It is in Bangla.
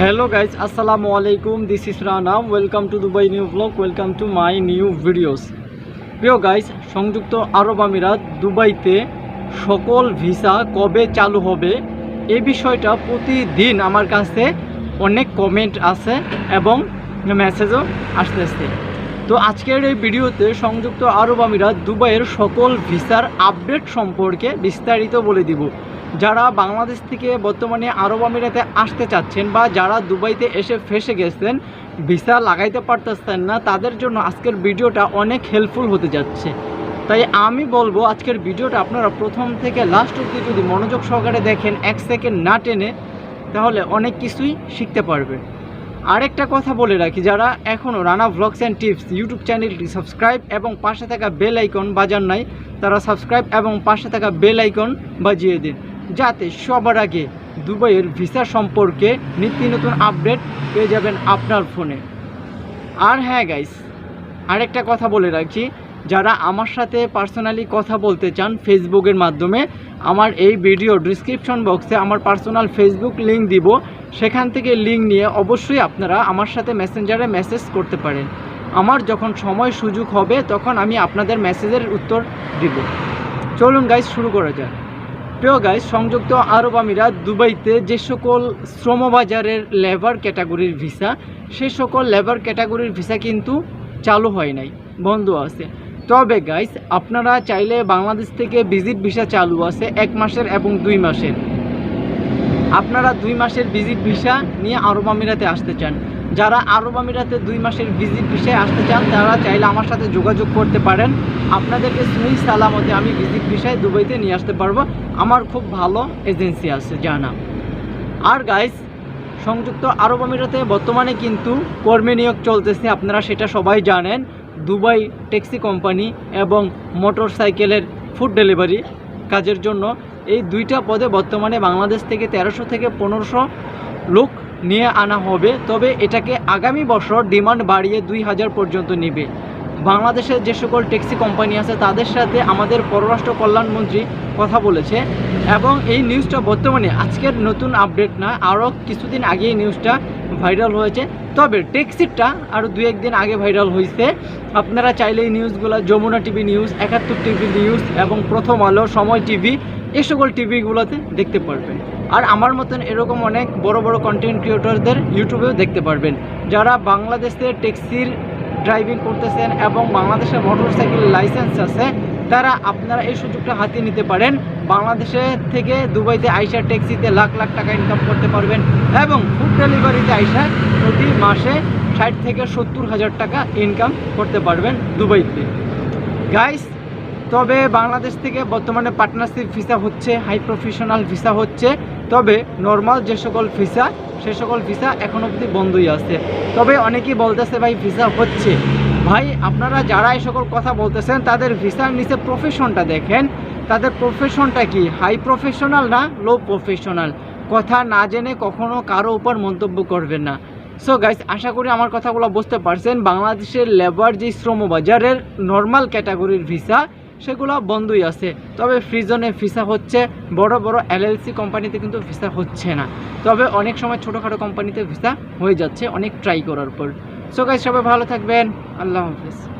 হ্যালো গাইজ আসসালামু আলাইকুম this is রানাম welcome to Dubai new vlog welcome to my new videos প্রিয় গাইজ সংযুক্ত আরব আমিরাত, দুবাইতে সকল ভিসা কবে চালু হবে? এই বিষয়টা প্রতিদিন আমার কাছে অনেক কমেন্ট আছে এবং মেসেজও আসতেছে। তো আজকের এই ভিডিওতে সংযুক্ত আরব আমিরাত, দুবাইয়ের সকল ভিসার আপডেট সম্পর্কে বিস্তারিত বলে দিব। যারা বাংলাদেশ থেকে বর্তমানে আরব আমিরাতে আসতে চাচ্ছেন বা যারা দুবাইতে এসে ফেসে গেছেন, ভিসা লাগাইতে পারতেছেন না, তাদের জন্য আজকের ভিডিওটা অনেক হেল্পফুল হতে যাচ্ছে। তাই আমি বলব, আজকের ভিডিওটা আপনারা প্রথম থেকে লাস্ট অবধি যদি মনোযোগ সহকারে দেখেন, এক সেকেন্ড না টেনে, তাহলে অনেক কিছুই শিখতে পারবেন আরেকটা কথা বলে রাখি, যারা এখনও Rana vlogs and tips YouTube চ্যানেলটি সাবস্ক্রাইব এবং পাশে থাকা বেল আইকন বাজার নাই, তারা সাবস্ক্রাইব এবং পাশে থাকা বেল আইকন বাজিয়ে দিন। যাতে সবার আগে দুবাইয়ের ভিসা সম্পর্কে নিত্য নতুন আপডেট পেয়ে যাবেন আপনার ফোনে। আর হ্যাঁ গাইস আরেকটা কথা বলে রাখছি, যারা আমার সাথে পার্সোনালি কথা বলতে চান ফেসবুকের মাধ্যমে, আমার এই ভিডিও ডিসক্রিপশন বক্সে আমার পার্সোনাল ফেসবুক লিঙ্ক দিব। সেখান থেকে লিঙ্ক নিয়ে অবশ্যই আপনারা আমার সাথে মেসেঞ্জারে মেসেজ করতে পারেন। আমার যখন সময় সুযোগ হবে, তখন আমি আপনাদের মেসেজের উত্তর দিব। চলুন গাইজ শুরু করা যাক। প্রিয় গাইজ সংযুক্ত আরব আমিরাত দুবাইতে যে সকল শ্রমবাজারের লেবার ক্যাটাগরির ভিসা সে সকল লেবার ক্যাটাগরির ভিসা কিন্তু চালু হয় নাই, বন্ধ আছে। তবে গাইস আপনারা চাইলে বাংলাদেশ থেকে ভিজিট ভিসা চালু আছে এক মাসের এবং দুই মাসের। আপনারা দুই মাসের ভিজিট ভিসা নিয়ে আরব আমিরাতে আসতে চান। যারা আরব আমিরাতে দুই মাসের ভিজিট ভিসায় আসতে চান, তারা চাইলে আমার সাথে যোগাযোগ করতে পারেন। আপনাদেরকে সুই সালামতে আমি ভিজিট ভিসায় দুবাইতে নিয়ে আসতে পারব। আমার খুব ভালো এজেন্সি আছে, জানা। আর গাইস সংযুক্ত আরব আমিরাতে বর্তমানে কিন্তু কর্মী নিয়োগ চলতেছে, আপনারা সেটা সবাই জানেন। দুবাই ট্যাক্সি কোম্পানি এবং মোটর সাইকেলের ফুড ডেলিভারি কাজের জন্য। এই দুইটা পদে বর্তমানে বাংলাদেশ থেকে তেরোশো থেকে পনেরোশো লোক নিয়ে আনা হবে, তবে এটাকে আগামী বছর ডিমান্ড বাড়িয়ে দুই হাজার পর্যন্ত নেবে। বাংলাদেশের যে সকল ট্যাক্সি কোম্পানি আছে, তাদের সাথে আমাদের পররাষ্ট্র কল্যাণমন্ত্রী কথা বলেছে এবং এই নিউজটা বর্তমানে আজকের নতুন আপডেট না, আরও কিছুদিন আগে এই নিউজটা ভাইরাল হয়েছে। তবে ট্যাক্সিটা আরও দু একদিন আগে ভাইরাল হয়েছে। আপনারা চাইলে এই নিউজগুলো Jamuna TV news Ekattor TV news এবং প্রথম আলো সময় টিভি এই সকল টিভিগুলোতে দেখতে পারবেন। আর আমার মতন এরকম অনেক বড় বড় কন্টেন্ট ক্রিয়েটরদের ইউটিউবেও দেখতে পারবেন। যারা বাংলাদেশে ট্যাক্সির ড্রাইভিং করতেছেন এবং বাংলাদেশের মোটরসাইকেল লাইসেন্স আছে, তারা আপনারা এই সুযোগটা হাতিয়ে নিতে পারেন। বাংলাদেশে থেকে দুবাইতে আইসা ট্যাক্সিতে লাখ লাখ টাকা ইনকাম করতে পারবেন এবং ফুড ডেলিভারিতে আইসা প্রতি মাসে ষাট থেকে সত্তর হাজার টাকা ইনকাম করতে পারবেন দুবাইতে। গাইস তবে বাংলাদেশ থেকে বর্তমানে পার্টনারশিপ ভিসা হচ্ছে হাই প্রফেশনাল ভিসা হচ্ছে। তবে নর্মাল যে সকল ভিসা সে সকল ভিসা এখন অবধি বন্ধই আছে। তবে অনেকেই বলতেছে, ভাই ভিসা হচ্ছে। ভাই, আপনারা যারা এই সকল কথা বলতেছেন, তাদের ভিসার নিচে প্রফেশনটা দেখেন। তাদের প্রফেশনটা কি? হাই প্রফেশনাল না লো প্রফেশনাল কথা না জেনে কখনো কারও উপর মন্তব্য করবেন না। সো গাইস আশা করি আমার কথাগুলো বুঝতে পারছেন। বাংলাদেশের লেবার যে শ্রমবাজারের নর্মাল ক্যাটাগরির ভিসা সেগুলো বন্ধই আছে। তবে ফ্রিজনে ভিসা হচ্ছে, বড় বড় এলএলসি কোম্পানিতে কিন্তু ভিসা হচ্ছে না। তবে অনেক সময় ছোটোখাটো কোম্পানিতে ভিসা হয়ে যাচ্ছে, অনেক ট্রাই করার পর। সো গাইজ সবাই ভালো থাকবেন। আল্লাহ হাফিজ।